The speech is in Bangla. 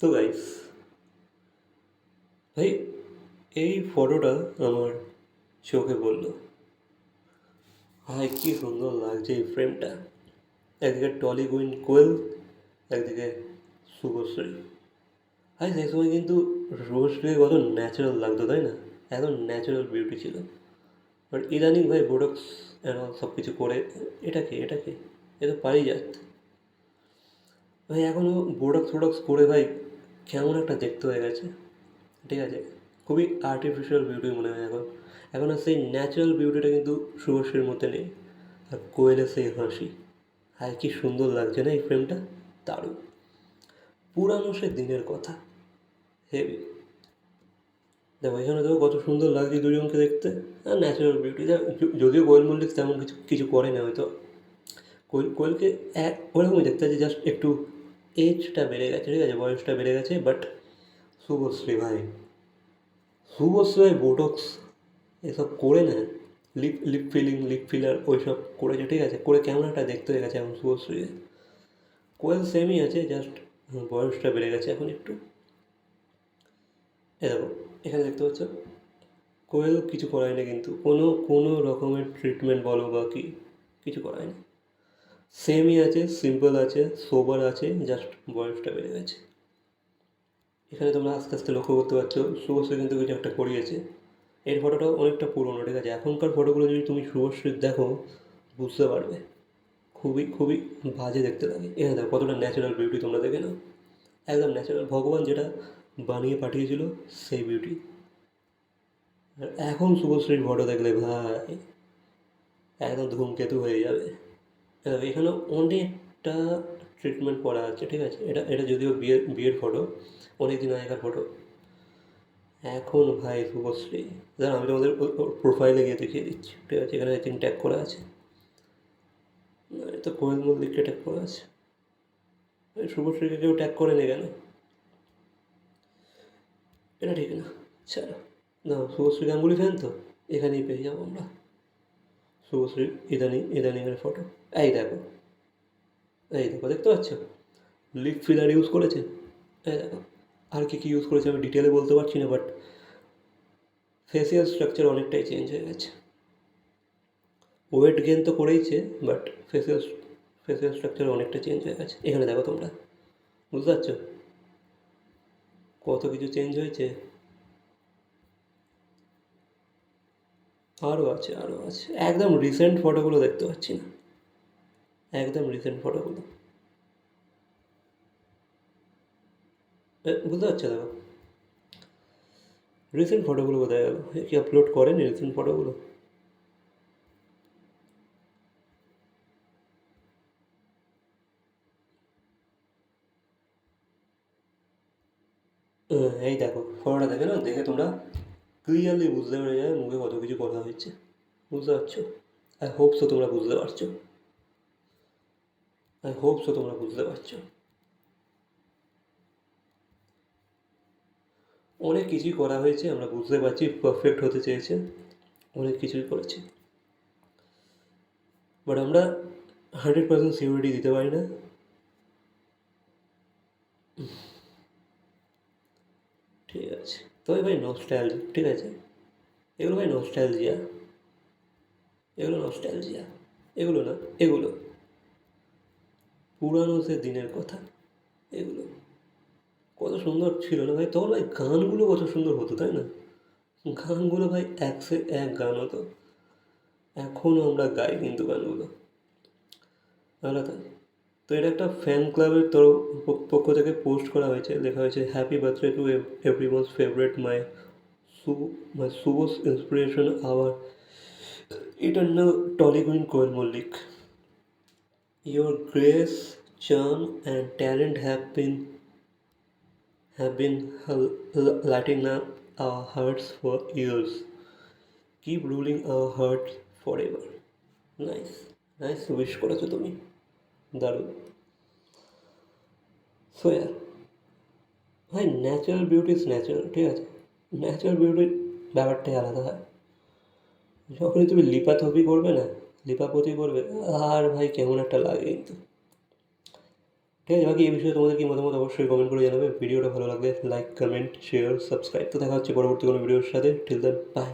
তো গাইস ভাই, এই ফটোটা আমার চোখে পড়ল। ভাই কি সুন্দর লাগছে এই ফ্রেমটা একদিকে টলি কুইন কোয়েল, একদিকে শুভশ্রী। ভাই, সেই সময় কিন্তু শুভশ্রীকে কত ন্যাচারাল লাগতো, তাই না? একদম ন্যাচারাল বিউটি ছিল। বাট ইদানিং ভাই বোডক্স অ্যান্ড সব কিছু করে, এটা কি, এটা এ তো পারিজাত। ভাই এখনও বোডক্স ফোডক্স করে ভাই কেমন একটা দেখতে হয়ে গেছে। ঠিক আছে? খুবই আর্টিফিশিয়াল বিউটি মনে হয় এখন। এখন আর সেই ন্যাচারাল বিউটিটা কিন্তু শুভশ্রীর মধ্যে নেই। আর কোয়েলের সেই হাসি। আর কি সুন্দর লাগছে না এই ফ্রেমটা দারুণ। পুরানো সে দিনের কথা। হেভি দেখো, এখানে দেখো কত সুন্দর লাগছে দুজনকে দেখতে। আর ন্যাচারাল বিউটি যদিও কোয়েল মল্লিক তেমন কিছু কিছু করে না হয়তো। কোয়েল, কোয়েলকে এক ওরকমই দেখতে আছে জাস্ট একটু এজটা বেড়ে গেছে, ঠিক আছে? বয়সটা বেড়ে গেছে বাট শুভশ্রী ভাই শুভশ্রী ভাই বোটক্স এসব করে না lip lip filling lip filler ওইসব করেছে, ঠিক আছে? করে কেমন একটা দেখতে হয়ে গেছে এখন শুভশ্রী কোয়েল সেমই আছে জাস্ট বয়সটা বেড়ে গেছে এখন একটু। এ দেখো, এখানে দেখতে পাচ্ছ? কোয়েল কিছু করায় না কিন্তু, কোনো কোনো রকমের ট্রিটমেন্ট বলো বা কি, কিছু করায় না সেমই আছে সিম্পল আছে সোবার আছে জাস্ট বয়সটা বেড়ে গেছে। এখানে তোমরা আস্তে আস্তে লক্ষ্য করতে পারছ, শুভশ্রী কিন্তু কিছু একটা করিয়েছে। এর ফটোটা অনেকটা পুরনো, ঠিক আছে? এখনকার ফটোগুলো যদি তুমি শুভশ্রীর দেখো, বুঝতে পারবে। খুবই খুবই বাজে দেখতে লাগে। এখানে দেখো, কতটা ন্যাচারাল বিউটি তোমরা দেখে নাও। একদম ন্যাচারাল ভগবান যেটা বানিয়ে পাঠিয়েছিল, সেই বিউটি আর এখন শুভশ্রীর ফটো দেখলে ভাই, একদম ধূমকেতু হয়ে যাবে। এখানে অনেকটা ট্রিটমেন্ট করা আছে, ঠিক আছে? এটা এটা যদিও বিয়ের বিয়ের ফটো অনেক দিন আগেকার ফটো এখন ভাই শুভশ্রী দাঁড়া আমি তোমাদের প্রোফাইলে গিয়ে দেখিয়ে দিচ্ছি, ঠিক আছে? এখানে তিন ট্যাগ করা আছে। এটা কোয়েল মল্লিককে ট্যাগ করা আছে। শুভশ্রীকে কেউ ট্যাগ করে নে কেন? এটা ঠিক না। ছাড়ো না শুভশ্রী গাঙ্গুলি ফ্যান তো এখানেই পেয়ে যাব আমরা। শুভশ্রী ইদানিং ইদানিংয়ের ফটো এই দেখো। এই দেখো, দেখতে পাচ্ছ? লিপ ফিলার ইউজ করেছে। এই দেখো, আর কি কী ইউজ করেছে আমি ডিটেলে বলতে পারছি না বাট ফেসিয়াল স্ট্রাকচার অনেকটাই চেঞ্জ হয়ে গেছে। ওয়েট গেন তো করেইছে বাট ফেসিয়াল ফেসিয়াল স্ট্রাকচার অনেকটা চেঞ্জ হয়ে গেছে। এখানে দেখো তোমরা। বুঝতে পারছ? কত কিছু চেঞ্জ হয়েছে? আরও আছে আরও আছে। একদম রিসেন্ট ফটোগুলো দেখতে পাচ্ছি না। একদম রিসেন্ট ফটোগুলো বুঝতে পারছ দেখো রিসেন্ট ফটোগুলো কোথায় গেল? কি আপলোড করেনি রিসেন্ট ফটোগুলো এই দেখো ফটোটা দেখে না দেখে তোমরা ক্লিয়ারলি বুঝতে পেরে যাবে মুখে কত কিছু করা হয়েছে বুঝতে পারছ আই হোপ সো তোমরা বুঝতে পারছ আই হোপ সো তোমরা বুঝতে পারছ অনেক কিছুই করা হয়েছে আমরা বুঝতে পারছি পারফেক্ট হতে চেয়েছে অনেক কিছুই করেছে বাট আমরা হান্ড্রেড পার্সেন্ট সিকিউরিটি দিতে পারি না ঠিক তবে ভাই নস্টাইল ঠিক আছে? এগুলো ভাই নস্টাইলজিয়া এগুলো নস্টাইলজিয়া এগুলো না, এগুলো। পুরানো সে দিনের কথা, এগুলো। কত সুন্দর ছিল না ভাই? তখন ভাই গানগুলো কত সুন্দর হতো, তাই না? গানগুলো ভাই এক সে এক গান হতো। এখনও আমরা গাই কিন্তু গানগুলো। আলাদা তো এটা একটা ফ্যান ক্লাবের তরফ পক্ষ থেকে পোস্ট করা হয়েছে। লেখা হয়েছে happy birthday to everyone's favourite my sue my subs inspiration our eternal Tolly queen Koel Mallick your grace charm and talent have been have been lighting our hearts for years keep ruling our hearts for nice nice wish করেছ তুমি। দারুণ। সো ইয়ার ভাই ন্যাচারাল বিউটি ইজ ন্যাচারাল ঠিক আছে? ন্যাচারাল বিউটির ব্যাপারটাই আলাদা হয় যখনই তুমি লিপাথপি করবে না, লিপাপতি করবে, আর ভাই কেমন একটা লাগে কিন্তু। ঠিক আছে, বাকি এই বিষয়ে তোমাদের কি মতামত অবশ্যই কমেন্ট করে জানাবে। ভিডিওটা ভালো লাগলে লাইক কমেন্ট শেয়ার সাবস্ক্রাইব তো দেখা হচ্ছে পরবর্তী কোনো ভিডিওর সাথে। Till then by